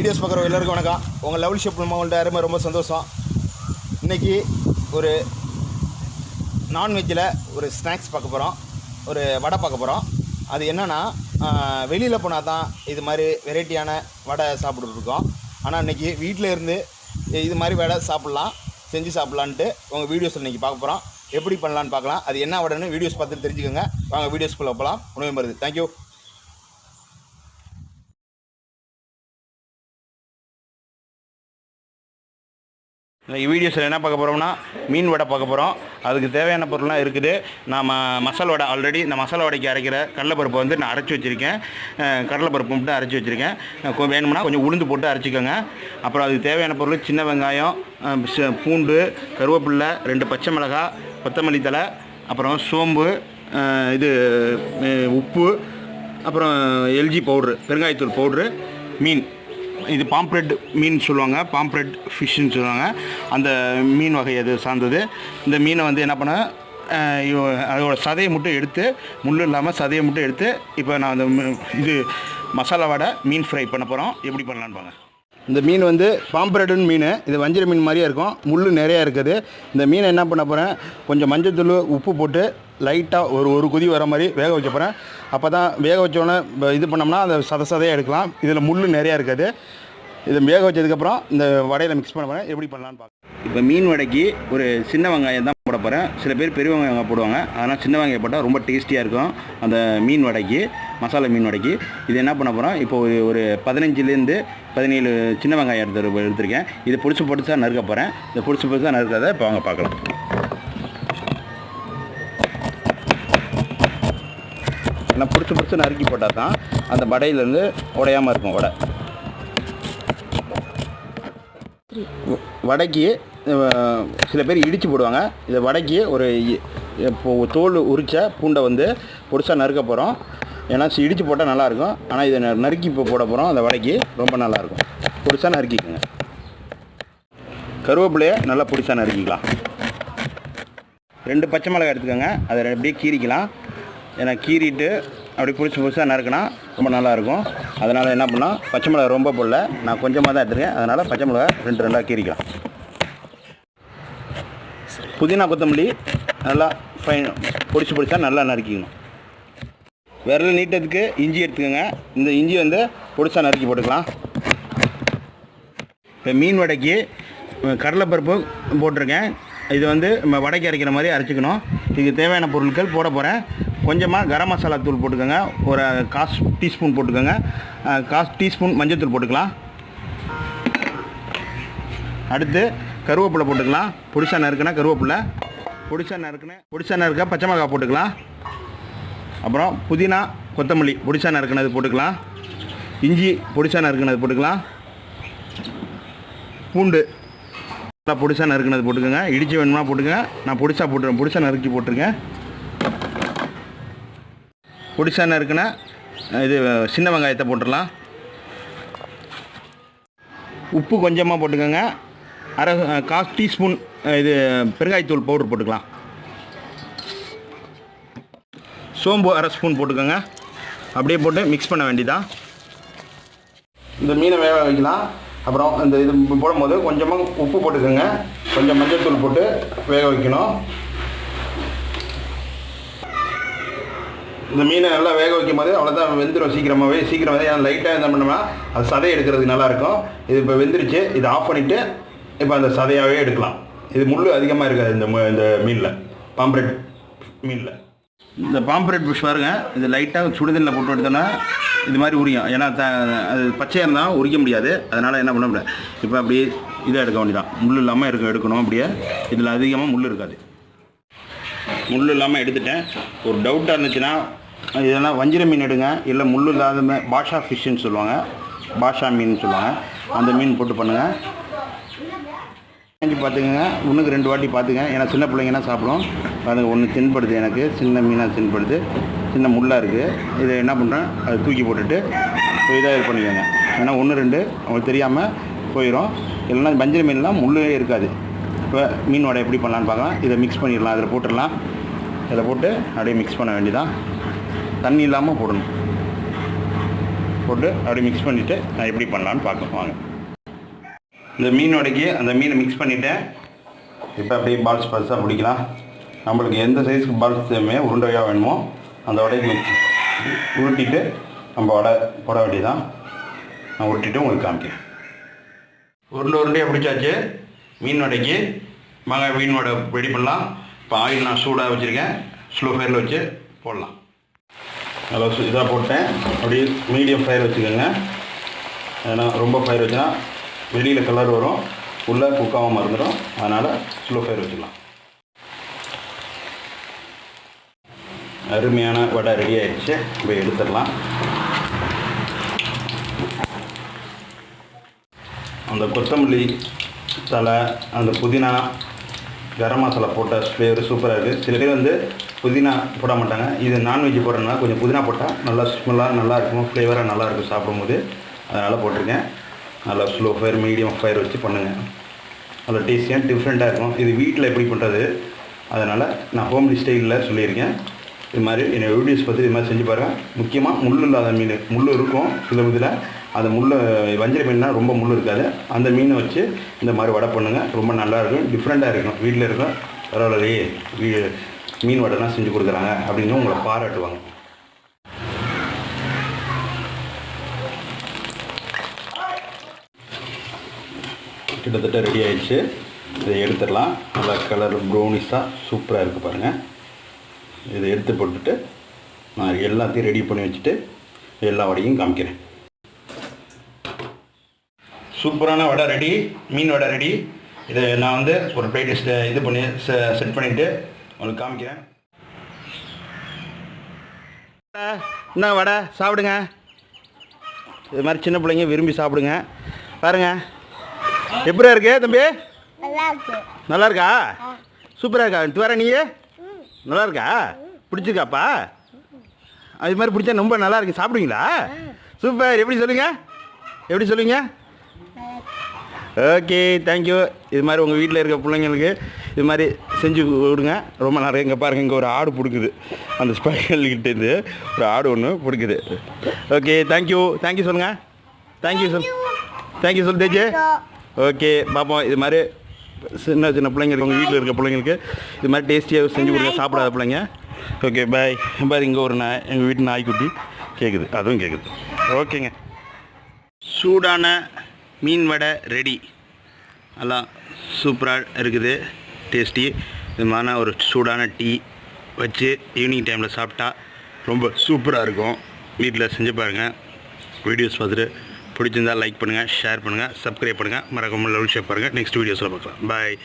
Videos பார்க்குற எல்லாருக்கும் வணக்கம். உங்கள் லெவல் ஷிப் உங்கள்கிட்ட அருமை ரொம்ப சந்தோஷம். இன்றைக்கி ஒரு நான்வெஜ்ஜில் ஒரு ஸ்நாக்ஸ் பார்க்க போகிறோம் ஒரு வடை பார்க்க போகிறோம் அது என்னென்னா வெளியில் போனால் தான் இது மாதிரி வெரைட்டியான வடை சாப்பிட்டுருக்கோம் ஆனால் இன்றைக்கி வீட்டில் இருந்து இது மாதிரி வடை சாப்பிட்லாம் செஞ்சு சாப்பிட்லான்ட்டு உங்கள் வீடியோஸ் இன்றைக்கி பார்க்க போகிறோம் எப்படி பண்ணலான்னு பார்க்கலாம். அது என்ன வடைன்னு வீடியோஸ் பார்த்துட்டு தெரிஞ்சுக்கோங்க. வாங்க வீடியோஸ்குள்ளே போகலாம் உணவு மருந்து. தேங்க்யூ இந்த வீடியோஸில் என்ன பார்க்க போகிறோம்னா மீன் வடை பார்க்க போகிறோம் அதுக்கு தேவையான பொருள்லாம் இருக்குது. நாம் மசாலா வடை ஆல்ரெடி இந்த மசாலா வடைக்கு அரைக்கிற கடலைப்பருப்பை வந்து நான் அரைச்சி வச்சுருக்கேன். கடலைப்பருப்பு மட்டும் அரைச்சி வச்சுருக்கேன். வேணும்னா கொஞ்சம் உளுந்து போட்டு அரைச்சிக்கோங்க. அப்புறம் அதுக்கு தேவையான பொருள் சின்ன வெங்காயம் பூண்டு கருவேப்பில்லை ரெண்டு பச்சை மிளகாய் கொத்தமல்லி தழை அப்புறம் சோம்பு இது உப்பு அப்புறம் எல்ஜி பவுட்ரு பெருங்காயத்தூள் பவுட்ரு மீன். இது பாம்ப்ரெட் மீன் சொல்லுவாங்க பாம்ப்ரெட் ஃபிஷ்ஷுன்னு சொல்லுவாங்க. அந்த மீன் வகை அது சார்ந்தது. இந்த மீனை வந்து என்ன பண்ண அதோட சதையை மட்டும் எடுத்து முள் இல்லாமல் சதையை மட்டும் எடுத்து இப்போ நான் அந்த இது மசாலா வடை மீன் ஃப்ரை பண்ண போகிறோம் எப்படி பண்ணலான்னு பாங்க இந்த மீன் வந்து பாம்ப்ரெட்டுன்னு மீன். இது வஞ்சிர மீன் மாதிரியே இருக்கும். முள் நிறையா இருக்குது. இந்த மீனை என்ன பண்ண போகிறேன் கொஞ்சம் மஞ்சத்தூள் உப்பு போட்டு லைட்டாக ஒரு ஒரு குதி வர மாதிரி வேக வைக்க போகிறேன் அப்போ தான் வேக வச்சோடனே இது பண்ணோம்னா அந்த சத சதையாக எடுக்கலாம். இதில் முள் நிறையா இருக்குது. இதை வேக வச்சதுக்கப்புறம் இந்த வடையில் மிக்ஸ் பண்ண போகிறேன் எப்படி பண்ணலான்னு பார்க்க இப்போ மீன் வடைக்கு ஒரு சின்ன வெங்காயம் தான் போட போகிறேன் சில பேர் பெரிய வெங்காயம் போடுவாங்க. அதனால் சின்ன வெங்காயம் போட்டால் ரொம்ப டேஸ்டியாக இருக்கும். அந்த மீன் வடைக்கு. மசாலா மீன் வடைக்கு. இது என்ன பண்ண போகிறோம் இப்போ ஒரு ஒரு பதினஞ்சுலேருந்து பதினேழு சின்ன வெங்காயம் எடுத்து எடுத்திருக்கேன். இதை பிடிச்சி பொடிச்சா நறுக்க போகிறேன் இதை பிடிச்சி பொடிச்சா நறுக்கிறத இப்போ வாங்க பார்க்கலாம். நான் பிடிச்சி பிடிச்சி நறுக்கி போட்டால் தான் அந்த வடையிலேருந்து உடையாமல் இருக்கும் வடை. வடைக்கு சில பேர் இடித்து போடுவாங்க. இதை வடைக்கு ஒரு இ- இப்போ தோல் உரித்த பூண்டை வந்து பொடிசா நறுக்க போகிறோம் ஏன்னா இடித்து போட்டால் நல்லாயிருக்கும் ஆனால் இதை நறுக்கி இப்போ போட போகிறோம் அந்த வடைக்கு ரொம்ப நல்லாயிருக்கும் பொடிசா நறுக்கிக்கோங்க. கருவேப்பிலையை நல்லா பிடிச்சா நறுக்கிக்கலாம். ரெண்டு பச்சை மிளகாய் எடுத்துக்கோங்க. அதை அப்படியே கீறிக்கலாம். ஏன்னா கீறிட்டு அப்படி பிடிச்சி புதுசாக நறுக்கினா ரொம்ப நல்லாயிருக்கும் அதனால் என்ன பண்ணால் பச்சை மிளகாய் ரொம்ப போடல. நான் கொஞ்சமாக தான் எடுத்துருக்கேன். அதனால் பச்சை மிளகாய் ரெண்டு ரெண்டாக கீறிக்கலாம். புதினா கொத்தமல்லி நல்லா ஃபைன் பிடிச்சி பிடிச்சா நல்லா நறுக்கிக்கணும். விரல் நீட்டத்துக்கு இஞ்சி எடுத்துக்கோங்க. இந்த இஞ்சி வந்து பொடிசா நறுக்கி போட்டுக்கலாம். இப்போ மீன் வடைக்கு கடலைப்பருப்பு போட்டிருக்கேன். இது வந்து நம்ம வடைக்கு அரைக்கிற மாதிரி அரைச்சிக்கணும். இதுக்கு தேவையான பொருட்கள் போட போகிறேன் கொஞ்சமாக கரம் மசாலா தூள் போட்டுக்கோங்க. ஒரு காஸ் டீஸ்பூன் போட்டுக்கோங்க. காசு காஸ் டீஸ்பூன் மஞ்சள் போட்டுக்கலாம். அடுத்து கருவேப்பிலை போட்டுக்கலாம். பொடிசா நறுக்குனா கருவேப்பிலை. பொடிசா நறுக்குன பொடிசா நறுக்க பச்சை மிளகாய் போட்டுக்கலாம். அப்புறம் புதினா கொத்தமல்லி பொடிசா நறுக்குனது போட்டுக்கலாம். இஞ்சி பொடிசா நறுக்குனது போட்டுக்கலாம். பூண்டு நல்லா பொடிசா நறுக்குனது போட்டுக்கோங்க. இடிச்சு வேணுமா போட்டுக்கோங்க. நான் பொடிசா போட்டுருவேன் பொடிசா நறுக்கி போட்டிருக்கேன். பொடிசா நறுக்குன இது சின்ன வெங்காயத்தை போட்டுடலாம். உப்பு கொஞ்சமாக போட்டுக்கோங்க. அரை கால் டீஸ்பூன் இது பெருங்காயத்தூள் பவுடர் போட்டுக்கலாம். சோம்பு அரை ஸ்பூன் போட்டுக்கோங்க. அப்படியே போட்டு மிக்ஸ் பண்ண வேண்டியதான் இந்த மீனை வேக வைக்கலாம். அப்புறம் இந்த இது போடும்போது கொஞ்சமாக உப்பு போட்டுக்கோங்க. கொஞ்சம் மஞ்சள் தூள் போட்டு வேக வைக்கணும். இந்த மீனை நல்லா வேக வைக்கும் போது அவ்வளோதான் வெந்துடும் சீக்கிரமாகவே சீக்கிரம் வந்து ஏன்னா லைட்டாக என்ன பண்ணோம்னா அது சதை எடுக்கிறதுக்கு நல்லாயிருக்கும். இது இப்போ வெந்துருச்சு. இதை ஆஃப் பண்ணிவிட்டு இப்போ அந்த சதையாகவே எடுக்கலாம். இது முள் அதிகமாக இருக்காது இந்த இந்த மீனில். பாம்ப்ரெட் மீனில். இந்த பாம்ப்ரெட் ஃபிஷ் பாருங்க. இது லைட்டாக சுடுதண்ணில் போட்டு எடுத்தோன்னா இது மாதிரி உரியும். ஏன்னா த அது பச்சையாக இருந்தால் உரிக்க முடியாது. அதனால் என்ன பண்ண முடியாது. இப்போ அப்படியே இதாக எடுக்க வேண்டியதான் முள் இல்லாமல் இருக்க எடுக்கணும் அப்படியே. இதில் அதிகமாக முள் இருக்காது. முள் இல்லாமல் எடுத்துட்டேன். ஒரு டவுட்டாக இருந்துச்சுன்னா இதெல்லாம் வஞ்சிர மீன் எடுங்க. இல்லை முள் இல்லாத பாஷா ஃபிஷ்ஷுன்னு சொல்லுவாங்க. பாஷா மீன் சொல்லுவாங்க. அந்த மீன் போட்டு பண்ணுங்கள் வாங்கி பார்த்துக்கங்க. ஒன்றுக்கு ரெண்டு வாட்டி பார்த்துங்க ஏன்னா சின்ன பிள்ளைங்கன்னா சாப்பிடும்? பாருங்கள் ஒன்று தின்படுது எனக்கு. சின்ன மீனாக தின்படுது. சின்ன முள்ளாக இருக்குது இதை என்ன பண்ணுறேன் அதை தூக்கி போட்டுட்டு இதாக இது பண்ணிக்கோங்க. ஏன்னா ஒன்று ரெண்டு அவங்களுக்கு தெரியாமல் போயிடும் இல்லைன்னா வஞ்சிர மீன்லாம் முள்ளே இருக்காது. இப்போ மீன் வடை எப்படி பண்ணலான்னு பார்க்கலாம். இதை மிக்ஸ் பண்ணிடலாம். அதில் போட்டுடலாம். இதில் போட்டு அப்படியே மிக்ஸ் பண்ண வேண்டியதான் தண்ணி இல்லாமல் போடணும். போட்டு அப்படியே மிக்ஸ் பண்ணிவிட்டு நான் எப்படி பண்ணலான்னு பார்க்கலாம் வாங்க. இந்த மீன் வடைக்கு அந்த மீனை மிக்ஸ் பண்ணிவிட்டேன் இப்போ அப்படியே பால்ஸ் பால்ஸாக பிடிக்கலாம் நம்மளுக்கு எந்த சைஸ்க்கு பால்ஸ் தேவையோ உருண்டையாக வேணுமோ அந்த வடையை மிக்ஸ் உருட்டிட்டு நம்ம வடை போட வேண்டியதான் நான் உருட்டிட்டு உங்களுக்கு காமிக்கிறேன். உருண்டை உருண்டையாக பிடிச்சாச்சு. மீன் வடைக்கு வாங்க மீன் வடை ரெடி பண்ணலாம். இப்போ ஆயில் நான் சூடாக வச்சுருக்கேன். ஸ்லோ ஃபயரில் வச்சு போடலாம். நல்லா இதாக போட்டேன். அப்படியே மீடியம் ஃபயர் வச்சுக்கோங்க. ஏன்னா ரொம்ப ஃபயர் வச்சுன்னா வெளியில் கலர் வரும். உள்ளே குக்காகவும் மறந்துடும். அதனால் ஸ்லோ ஃபயர் வச்சுக்கலாம். அருமையான வடை ரெடி ஆயிடுச்சு. இப்போ எடுத்துடலாம். அந்த கொத்தமல்லி தலை அந்த புதினா கரம் மசாலா போட்ட ஃப்ளேவர் சூப்பராக இருக்குது சில பேர் வந்து புதினா போட மாட்டாங்க. இது நான்வெஜ் போடுறதுனால கொஞ்சம் புதினா போட்டால் நல்லா ஸ்மெல்லாக நல்லா இருக்கும். ஃப்ளேவராக நல்லா இருக்கும் சாப்பிடும்போது. அதனால் போட்டிருக்கேன். நல்லா ஸ்லோ ஃபயர் மீடியம் ஃபயர் வச்சு பண்ணுங்கள் நல்லா டேஸ்டியாக டிஃப்ரெண்ட்டாக இருக்கும். இது வீட்டில் எப்படி பண்ணுறது அதனால் நான் ஹோம் ஸ்டைலில் சொல்லியிருக்கேன். இது மாதிரி என்னோடய வீடியோஸ் பார்த்து இது மாதிரி செஞ்சு பாருங்கள் முக்கியமாக முள் இல்லாத மீன் முள் இருக்கும் சில இதில். அந்த முள் வஞ்சிர மீன்னா ரொம்ப முள் இருக்காது. அந்த மீனை வச்சு இந்த மாதிரி வடை பண்ணுங்கள் ரொம்ப நல்லாயிருக்கும் டிஃப்ரெண்ட்டாக இருக்கும். வீட்டில் இருக்கும். பரவாயில்லையே. வீ மீன் வடைலாம் செஞ்சு கொடுக்குறாங்க அப்படின்னு உங்களை பாராட்டுவாங்க. கிட்டத்தட்ட ரெடி ஆயிடுச்சு. இதை எடுத்துடலாம். நல்லா கலர் ப்ரௌனிஸாக சூப்பராக இருக்குது பாருங்கள் இதை எடுத்து போட்டுட்டு நான் எல்லாத்தையும் ரெடி பண்ணி வச்சுட்டு எல்லா வடையும் காமிக்கிறேன். சூப்பரான வடை ரெடி மீன் வடை ரெடி இதை நான் வந்து ஒரு பிளேட் இது பண்ணி செட் பண்ணிவிட்டு உங்களுக்கு காமிக்கிறேன். என்ன வடை? சாப்பிடுங்க. இது மாதிரி சின்ன பிள்ளைங்க விரும்பி சாப்பிடுங்க. பாருங்கள் எப்படி இருக்கு தம்பி? நல்லா இருக்கு. சூப்பராக இருக்கா? இது வர நீ நல்லா இருக்கா? பிடிச்சிருக்காப்பா? அது மாதிரி பிடிச்சா ரொம்ப நல்லா இருக்கு. சாப்பிடுவீங்களா? சூப்பர். எப்படி சொல்லுங்க? எப்படி சொல்லுவீங்க ஓகே தேங்க்யூ இது மாதிரி உங்கள் வீட்டில் இருக்க பிள்ளைங்களுக்கு இது மாதிரி செஞ்சு கொடுங்க. ரொம்ப நிறைய இங்கே பாருங்கள் இங்கே ஒரு ஆடு பிடிக்குது. அந்த ஸ்பைக்கிட்டேருந்து ஒரு ஆடு ஒன்று பிடிக்குது. Okay thank you thank you சொல்லுங்கள் தேங்க்யூ சொல். தேங்க்யூ சொல் தேஜே. ஓகே பார்ப்போம் இது மாதிரி சின்ன சின்ன பிள்ளைங்களுக்கு உங்கள் வீட்டில் இருக்க பிள்ளைங்களுக்கு இது மாதிரி டேஸ்டியாக செஞ்சு கொடுங்க. சாப்பிடாத பிள்ளைங்க. ஓகே பாய் பாரு இங்கே ஒரு நாய் எங்கள் வீட்டு நாய்க்குட்டி கேட்குது அதுவும் கேட்குது ஓகேங்க சூடான மீன் வடை ரெடி நல்லா சூப்பராக இருக்குது. டேஸ்டி இது மாதிரி ஒரு சூடான டீ வச்சு ஈவினிங் டைமில் சாப்பிட்டா ரொம்ப சூப்பராக இருக்கும். வீட்டில் செஞ்சு பாருங்கள் வீடியோஸ் பார்த்துட்டு பிடிச்சிருந்தா லைக் பண்ணுங்கள் ஷேர் பண்ணுங்கள் சப்ஸ்கிரைப் பண்ணுங்கள் மறக்காமல் லவ் ஷேர் பாருங்கள் நெக்ஸ்ட் வீடியோஸில் பார்க்கலாம். பாய்